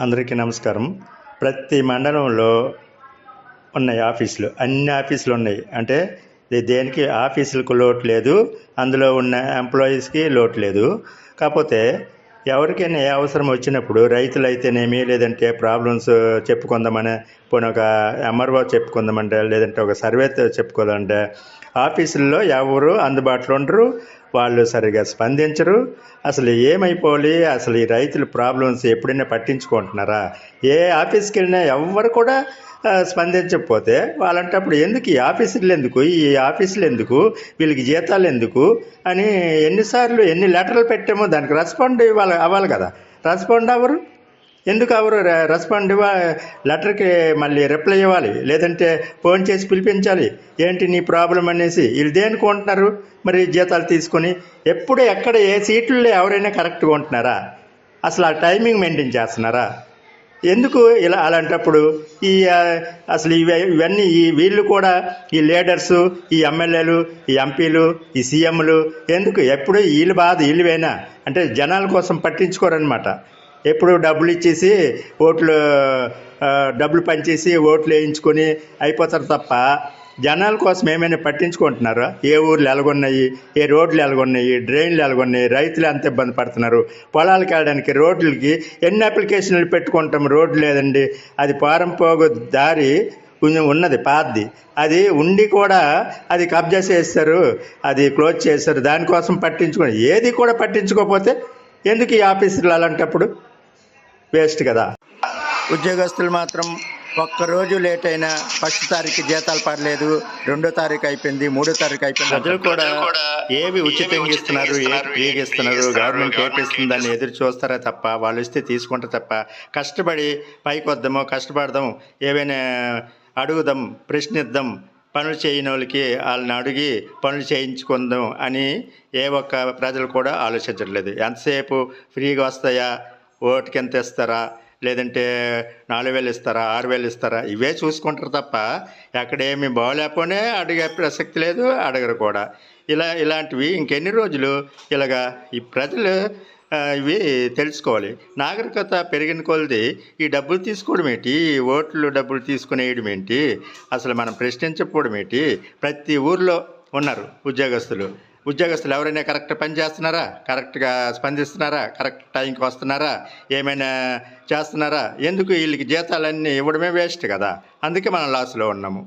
అందరికీ నమస్కారం. ప్రతి మండలంలో ఉన్నాయి ఆఫీసులు. అన్ని ఆఫీసులు ఉన్నాయి. అంటే దేనికి? ఆఫీసులకు లోటు లేదు. అందులో ఉన్న ఎంప్లాయీస్కి లోటు లేదు. కాకపోతే ఎవరికైనా ఏ అవసరం వచ్చినప్పుడు రైతులైతేనేమి లేదంటే ప్రాబ్లమ్స్ చెప్పుకుందామని పోనీ ఒక ఎంఆర్ఓ చెప్పుకుందామంటే లేదంటే ఒక సర్వే చెప్పుకోదంటే ఆఫీసుల్లో ఎవరు అందుబాటులో ఉండరు. వాళ్ళు సరిగా స్పందించరు. అసలు ఏమైపోవాలి? అసలు ఈ రైతుల ప్రాబ్లమ్స్ ఎప్పుడైనా పట్టించుకుంటున్నారా? ఏ ఆఫీస్కి వెళ్ళినా ఎవరు కూడా స్పందించకపోతే వాళ్ళంటప్పుడు ఎందుకు ఈ ఆఫీసులు ఎందుకు? ఈ ఆఫీసులు ఎందుకు? వీళ్ళకి జీతాలు ఎందుకు? అని ఎన్నిసార్లు ఎన్ని లెటర్లు పెట్టామో దానికి రెస్పాండ్ ఇవ్వాలి అవ్వాలి కదా. రెస్పాండ్ అవ్వరు. ఎందుకు ఎవరు రెస్పాండ్ ఇవ్వ లెటర్కి మళ్ళీ రిప్లై ఇవ్వాలి? లేదంటే ఫోన్ చేసి పిలిపించాలి. ఏంటి నీ ప్రాబ్లం అనేసి. వీళ్ళు దేనికి ఉంటున్నారు మరి జీతాలు తీసుకొని. ఎప్పుడు ఎక్కడ ఏ సీట్లలో ఎవరైనా కరెక్ట్గా ఉంటున్నారా? అసలు ఆ టైమింగ్ మెయింటైన్ చేస్తున్నారా? ఎందుకు ఇలా అలాంటప్పుడు? ఈ అసలు ఇవి ఇవన్నీ ఈ వీళ్ళు కూడా ఈ లీడర్సు ఈ ఎమ్మెల్యేలు ఈ ఎంపీలు ఈ సీఎంలు ఎందుకు? ఎప్పుడు వీళ్ళు బాధ వీళ్ళువైనా అంటే జనాల కోసం పట్టించుకోరనమాట ఎప్పుడు డబ్బులు ఇచ్చేసి ఓట్లు డబ్బులు పంచేసి ఓట్లు వేయించుకొని అయిపోతారు తప్ప జనాల కోసం ఏమైనా పట్టించుకుంటున్నారా? ఏ ఊర్లు ఎలాగొన్నాయి? ఏ రోడ్లు ఎలాగొన్నాయి? డ్రైన్లు ఎలాగొన్నాయి? రైతులు ఎంత ఇబ్బంది పడుతున్నారు? పొలాలకు వెళ్ళడానికి రోడ్లకి ఎన్ని అప్లికేషన్లు పెట్టుకుంటాం? రోడ్డు లేదండి. అది పారంపోగు దారి కొంచెం ఉన్నది పాతది. అది ఉండి కూడా అది కబ్జా చేస్తారు. అది క్లోజ్ చేస్తారు. దానికోసం పట్టించుకో ఏది కూడా పట్టించుకోకపోతే ఎందుకు ఈ ఆఫీసులు అలాంటప్పుడు? వేస్ట్ కదా. ఉద్యోగస్తులు మాత్రం ఒక్కరోజు లేట్ అయినా ఫస్ట్ తారీఖు జీతాలు పడలేదు రెండో తారీఖు అయిపోయింది మూడో తారీఖు అయిపోయింది ప్రజలు కూడా ఏవి ఉచితంగా ఇస్తున్నారు ఏవి ఇస్తున్నారు గవర్నమెంట్ ఏపీ ఇస్తుందని ఎదురు చూస్తారా తప్ప వాళ్ళు ఇస్తే తీసుకుంటారు తప్ప కష్టపడి పైకి వద్దామో కష్టపడదాం ఏవైనా అడుగుదాం ప్రశ్నిద్దాం పనులు చేయని వాళ్ళకి వాళ్ళని అడిగి పనులు చేయించుకుందాం అని ఏ ఒక్క ప్రజలు కూడా ఆలోచించట్లేదు. ఎంతసేపు ఫ్రీగా వస్తాయా ఓటుకి ఎంత ఇస్తారా లేదంటే నాలుగు వేలు ఇస్తారా ఆరు వేలు ఇస్తారా ఇవే చూసుకుంటారు తప్ప ఎక్కడేమి బాగోలేకపోనే అడిగే ప్రసక్తి లేదు అడగరు కూడా. ఇలా ఇలాంటివి ఇంకెన్ని రోజులు ఇలాగా ఈ ప్రజలు ఇవి తెలుసుకోవాలి. నాగరికత పెరిగిన కొలది ఈ డబ్బులు తీసుకోవడం ఏంటి? ఈ ఓట్లు డబ్బులు తీసుకునేయడం ఏంటి? అసలు మనం ప్రశ్నించకపోవడం ఏంటి? ప్రతి ఊర్లో ఉన్నారు ఉద్యోగస్తులు. ఉద్యోగస్తులు ఎవరైనా కరెక్ట్ పని చేస్తున్నారా? కరెక్ట్గా స్పందిస్తున్నారా? కరెక్ట్ టైంకి వస్తున్నారా? ఏమైనా చేస్తున్నారా? ఎందుకు వీళ్ళకి జీతాలన్నీ ఇవ్వడమే వేస్ట్ కదా? అందుకే మనం లాస్లో ఉన్నాము.